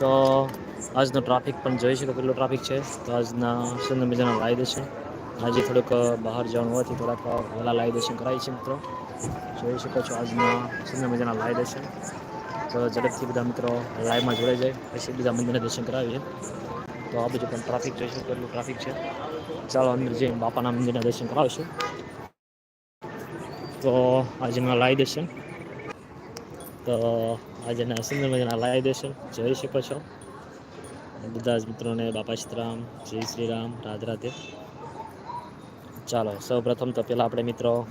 તો આજનો ટ્રાફિક પણ જોઈ શકો કેટલો ટ્રાફિક છે. તો આજના સુંદર મજાના લાવી દેશે આજે થોડુંક બહાર જવાનું હોવાથી થોડાક વહેલા લાવી દર્શન કરાય છે મિત્રો. જોઈ શકો છો આજના સુંદર મજાના લાવી દર્શન. તો ઝડપથી બધા મિત્રો લાઈવમાં જોડાઈ જાય. પછી બીજા મંદિરના દર્શન કરાવીએ. તો આ બધું પણ ટ્રાફિક જોઈ શકો એટલું ટ્રાફિક છે. ચાલો અંદર જઈને બાપાના મંદિરના દર્શન કરાવશું. તો આજના લાવી દર્શન. તો આજના સુંદર મજાના લાઈવ દર્શન જોઈ શકો છો. બધા જ મિત્રોને બાપા સીતરામ જય શ્રી રામ, રાધે રાધે. ચાલો, સૌ પ્રથમ તો પહેલાં આપણે મિત્રો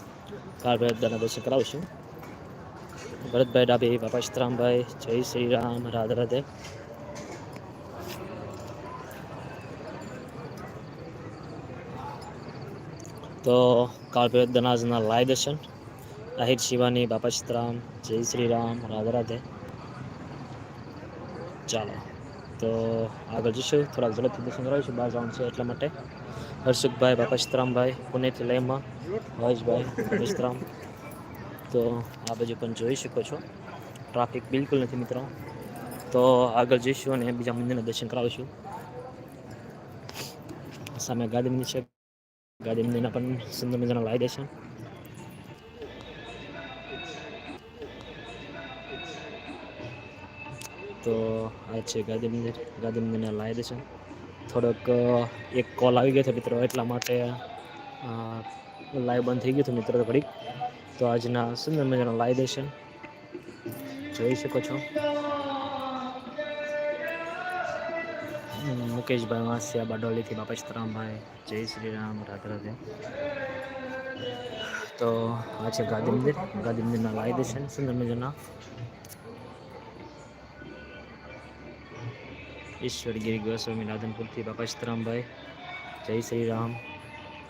કાળભાઈ ભૈરવદાના દર્શન કરાવશું. ભરતભાઈ ડાબી, બાપા સીતરામભાઈ જય શ્રી રામ, રાધે રાધે. તો કાળ દનાજના લાય દર્શન આહિર શિવાની, બાપા સીતરામ, જય શ્રી રામ રાધે રાધે. ચાલો, તો આગળ જઈશું. થોડાક ઝડપથી દર્શન કરાવીશું, બહાર જવાનું છે એટલા માટે. હર્ષુખભાઈ બાપા સીતરામભાઈ, પુણેથી લયમાં હર્ષભાઈ વિશ્રામ તો આ બાજુ પણ જોઈ શકો છો. ટ્રાફિક બિલકુલ નથી મિત્રો. તો આગળ જઈશું અને બીજા મંદિરના દર્શન કરાવીશું. સામે ગાંધી મંદિર છે. ગાંધી મંદિરના પણ સુંદર મજાના લાઈ દર્શન તો આ છે ગાંધી મંદિર. ગાંધી મંદિરના લાવી છે. થોડોક એક કોલ આવી ગયો હતો મિત્રો, એટલા માટે લાઈવ બંધ થઈ ગયું હતું મિત્રો ઘડીક તો આજના સુંદર મજાનો લાવી દે છે. જોઈ શકો છો. મુકેશભાઈ વાંસિયા, બારડોલીથી બાપા સીતરામભાઈ, જય શ્રી રામ રાધે રાધે. તો આ છે ગાંધી મંદિર. ગાંધી મંદિરના લાઈવ દર્શન સુંદર મજાના. ઈશ્વરગીરી ગોસ્વામી રાધનપુરથી બાપા સીતરામભાઈ જય શ્રી રામ.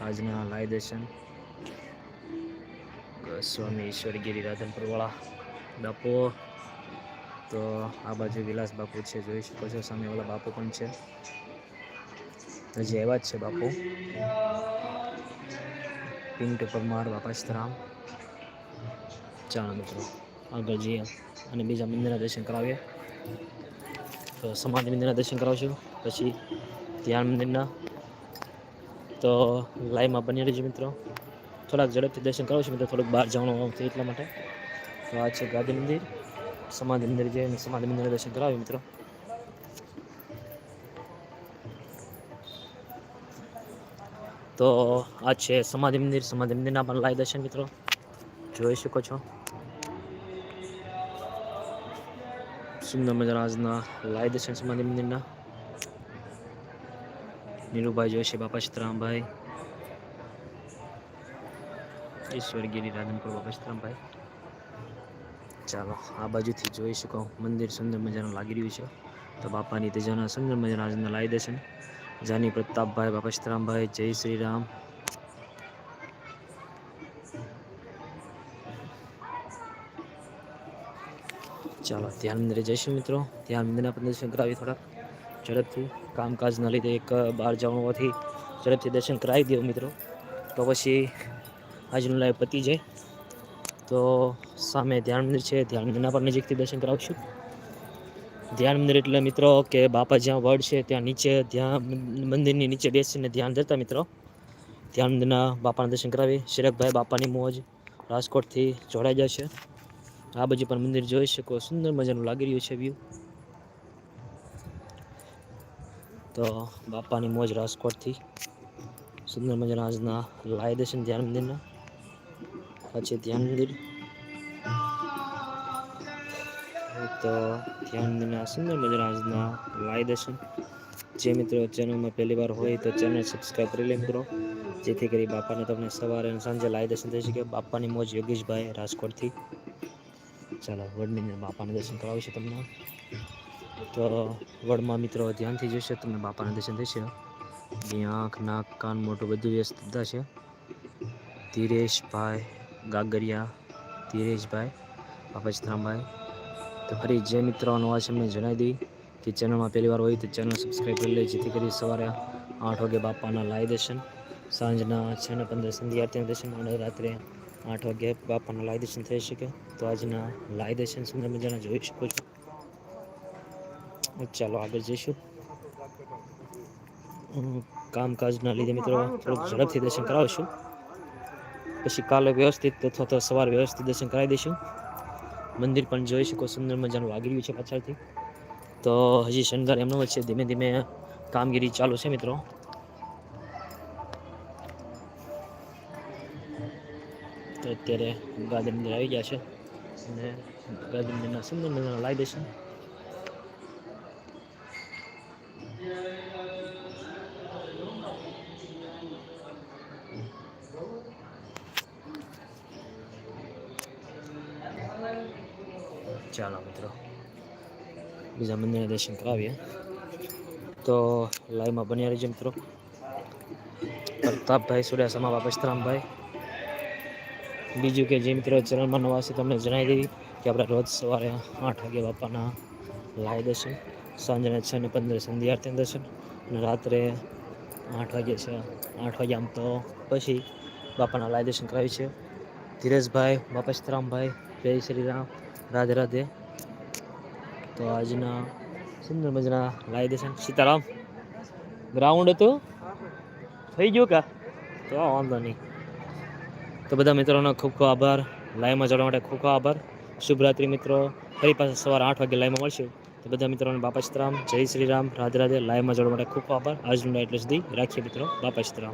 આજના લાય દર્શન. ગોસ્વામી ઈશ્વરગીરી રાધનપુરવાળા બાપુ. તો આ બાજુ વિલાસ બાપુ છે, જોઈ શકો છો, સામેવાળા બાપુ પણ છે. હજી એવા જ છે બાપુ. પિંટ પરમાર બાપા સીતરામ ચાલો મિત્રો, આગળ જઈએ અને બીજા મંદિરના દર્શન કરાવીએ. સમાધિ મંદિરના દર્શન કરાવશું પછી ધ્યાન મંદિરના. તો લાઈવમાં બની રહેજો મિત્રો. થોડાક ઝડપથી દર્શન કરાવશું મિત્રો. થોડુંક બહાર જવાનું આવતું એટલા માટે. તો આ છે ગાંધી મંદિર. સમાધિ મંદિર જઈને સમાધિ મંદિરના દર્શન કરાવ્યું મિત્રો. તો આ છે સમાધિ મંદિર. સમાધિ મંદિરના પણ લાઈવ દર્શન મિત્રો. જોઈ શકો છો. સુંદર મજાના આજના લાઈ દર્શન સમાધિ મંદિરના નીરુભાઈ જોશી બાપા સીતરામભાઈ ઈશ્વરગીરી રાધનપુર બાપા સીતરામભાઈ ચાલો આ બાજુથી જોઈ શકો મંદિર સુંદર મજાનું લાગી રહ્યું છે. તો બાપાની તેજાના સુંદર મજાના લાઈ દર્શન જાની પ્રતાપભાઈ બાપા સીતરામભાઈ જય શ્રી રામ. ચાલો, ધ્યાન મંદિરે જઈશું મિત્રો. ધ્યાન મંદિરના દર્શન કરાવી થોડાક. ઝડપથી કામકાજના લીધે એક બહાર જવાનું હોવાથી ઝડપથી દર્શન કરાવી દો મિત્રો. તો પછી આજનું લાઈવ પતી જાય. તો સામે ધ્યાન મંદિર છે. ધ્યાન મંદિરના પણ નજીકથી દર્શન કરાવશું. ધ્યાન મંદિર એટલે મિત્રો કે બાપા જ્યાં વડ છે ત્યાં નીચે ધ્યાન મંદિરની નીચે બેસીને ધ્યાન ધરતા મિત્રો. ધ્યાન મંદિરના બાપાના દર્શન કરાવી શિરકભાઈ બાપાની મોજ રાજકોટથી જોડાઈ જશે. આ બાજુ પણ મંદિર જોઈ શકો, સુંદર મજાનું લાગી રહ્યું છે વ્યૂ તો બાપાની મોજ રાજકોટથી. સુંદર મજાના આજના લાય દર્શન ધ્યાન મંદિરના. પછી ધ્યાન મંદિર. તો ધ્યાન મંદિરના સુંદર મજાના આજના લાય દર્શન. જે મિત્રો ચેનલમાં પહેલી વાર હોય તો ચેનલ સબસ્ક્રાઈબ કરી લેમ કરો જેથી કરી બાપાને તમને સવારે અને સાંજે લાય દર્શન થઈ શકે. બાપાની મોજ યોગેશભાઈ રાજકોટથી. ચાલો, વડની અંદર બાપાના દર્શન કરાવીશું તમને. તો વડમાં મિત્રો ધ્યાનથી જોશે, તમને બાપાના દર્શન થશે. એની આંખ, નાક, કાન મોટું બધું વ્યસ્તતા છે ધીરેશભાઈ ગાગરિયા, ધીરેશભાઈ, બાપા ચિત્રામભાઈ તો ફરી જે મિત્રો નવા છે મેં જણાવી દઈ કે ચેનલમાં પહેલી વાર હોય તો ચેનલ સબસ્ક્રાઈબ કરી લે, જેથી કરી સવારે આઠ વાગે બાપાના લાઈ દર્શન, સાંજના છ ને પંદર સંધ્યા આરતીના દર્શન અને રાત્રે આઠ વાગ્યે બાપાના લાઈ થઈ શકે. તો આજના લાઈ દર્શન સુંદર મજાના જોઈ શકો છો. ચાલો આગળ જઈશું. કામકાજના લીધે મિત્રો થોડુંક ઝડપથી દર્શન કરાવશું. પછી કાલે વ્યવસ્થિત અથવા તો સવારે વ્યવસ્થિત દર્શન કરાવી દઈશું. મંદિર પણ જોઈ શકો, સુંદર મજાનું લાગી રહ્યું છે પાછળથી. તો હજી શણગાર એમનો છે. ધીમે ધીમે કામગીરી ચાલુ છે મિત્રો. અત્યારે ગાર્ડન મંદિર આવી ગયા છે. અને ગાર્ડન મંદિરના સુંદર મજાના લાવી દઈશું. ચાલો મિત્રો, બીજા મંદિરના દર્શન કરાવીએ. તો લાઈવમાં બન્યા રહેજો મિત્રો. પ્રતાપભાઈ સુડાસમા બાપસ્તરામભાઈ બીજું કે જે મિત્રો ચેનલમાં નવા છે, તમને જણાવી દેવી કે આપણે રોજ સવારે આઠ વાગે બાપાના લાય દર્શન, સાંજના છ ને પંદર સંધ્યા આરતી દર્શન અને રાત્રે આઠ વાગે છે, આઠ વાગે આમ તો પછી બાપાના લાય દર્શન કરાવી છે. ધીરજભાઈ બાપસ્તરામભાઈ જય શ્રી રામ રાધે રાધે. તો આજના સુંદર મજાના લાય દર્શન. સીતારામ ગ્રાઉન્ડ હતું? થઈ ગયું કા? તો વાંધો નહીં. તો બધા મિત્રોનો ખૂબ ખૂબ આભાર. લાઈવમાં જોડવા માટે ખૂબ ખૂબ આભાર. શુભરાત્રિ મિત્રો. ફરી પાછા સવારે આઠ વાગે લાઈવમાં મળશું. તો બધા મિત્રોને બાપા જય શ્રી રામ. રાધે રાધે. લાઈવમાં જોડવા માટે ખૂબ ખૂબ આભાર. આજનું એટલું સુધી રાખીએ મિત્રો. બાપા સીતારામ